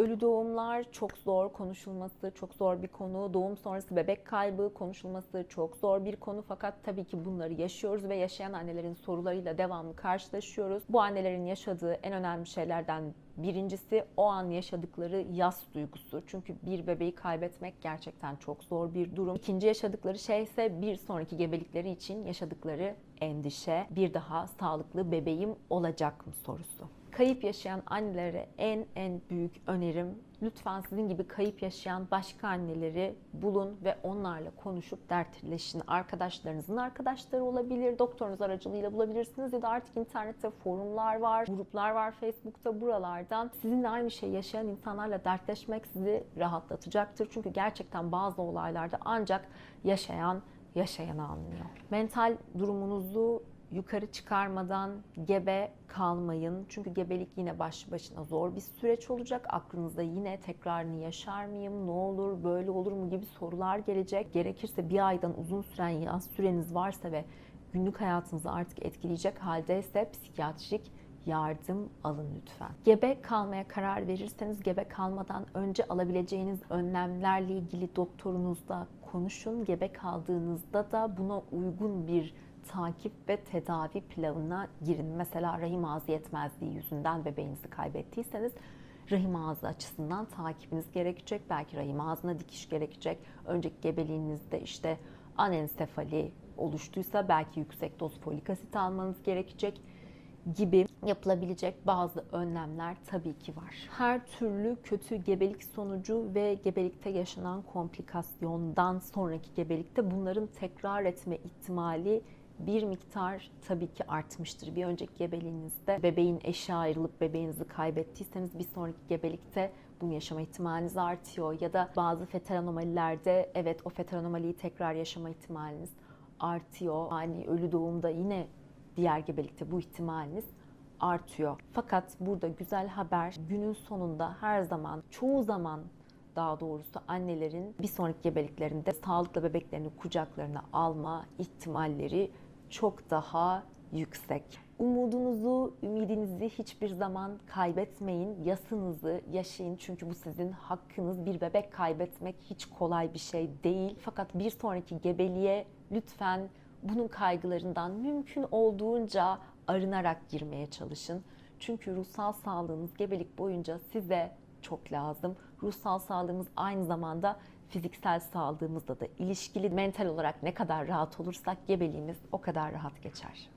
Ölü doğumlar çok zor konuşulması, çok zor bir konu. Doğum sonrası bebek kaybı konuşulması çok zor bir konu. Fakat tabii ki bunları yaşıyoruz ve yaşayan annelerin sorularıyla devamlı karşılaşıyoruz. Bu annelerin yaşadığı en önemli şeylerden birincisi o an yaşadıkları yas duygusu. Çünkü bir bebeği kaybetmek gerçekten çok zor bir durum. İkinci yaşadıkları şey ise bir sonraki gebelikleri için yaşadıkları endişe. Bir daha sağlıklı bebeğim olacak mı sorusu kayıp yaşayan annelere en en büyük önerim lütfen sizin gibi kayıp yaşayan başka anneleri bulun ve onlarla konuşup dertleşin. Arkadaşlarınızın arkadaşları olabilir, doktorunuz aracılığıyla bulabilirsiniz ya da artık internette forumlar var, gruplar var Facebook'ta buralardan. Sizinle aynı şey yaşayan insanlarla dertleşmek sizi rahatlatacaktır. Çünkü gerçekten bazı olaylarda ancak yaşayan yaşayanı anlıyor. Mental durumunuzu yukarı çıkarmadan gebe kalmayın. Çünkü gebelik yine başlı başına zor bir süreç olacak. Aklınızda yine tekrarını yaşar mıyım, ne olur, böyle olur mu gibi sorular gelecek. Gerekirse bir aydan uzun süren yaz süreniz varsa ve günlük hayatınızı artık etkileyecek haldeyse psikiyatrik yardım alın lütfen. Gebe kalmaya karar verirseniz gebe kalmadan önce alabileceğiniz önlemlerle ilgili doktorunuzla konuşun. Gebe kaldığınızda da buna uygun bir takip ve tedavi planına girin. Mesela rahim ağzı yetmezliği yüzünden bebeğinizi kaybettiyseniz rahim ağzı açısından takibiniz gerekecek. Belki rahim ağzına dikiş gerekecek. Önceki gebeliğinizde işte anensefali oluştuysa belki yüksek doz folik asit almanız gerekecek gibi yapılabilecek bazı önlemler tabii ki var. Her türlü kötü gebelik sonucu ve gebelikte yaşanan komplikasyondan sonraki gebelikte bunların tekrar etme ihtimali bir miktar tabii ki artmıştır. Bir önceki gebeliğinizde bebeğin eşi ayrılıp bebeğinizi kaybettiyseniz bir sonraki gebelikte bunu yaşama ihtimaliniz artıyor. Ya da bazı fetal anomalilerde evet o fetal anomaliyi tekrar yaşama ihtimaliniz artıyor. Yani ölü doğumda yine diğer gebelikte bu ihtimaliniz artıyor. Fakat burada güzel haber günün sonunda her zaman çoğu zaman daha doğrusu annelerin bir sonraki gebeliklerinde sağlıklı bebeklerini kucaklarına alma ihtimalleri çok daha yüksek. Umudunuzu, ümidinizi hiçbir zaman kaybetmeyin. Yasınızı yaşayın çünkü bu sizin hakkınız. Bir bebek kaybetmek hiç kolay bir şey değil. Fakat bir sonraki gebeliğe lütfen bunun kaygılarından mümkün olduğunca arınarak girmeye çalışın. Çünkü ruhsal sağlığınız gebelik boyunca size çok lazım. Ruhsal sağlığımız aynı zamanda fiziksel sağlığımızla da ilişkili. Mental olarak ne kadar rahat olursak gebeliğimiz o kadar rahat geçer.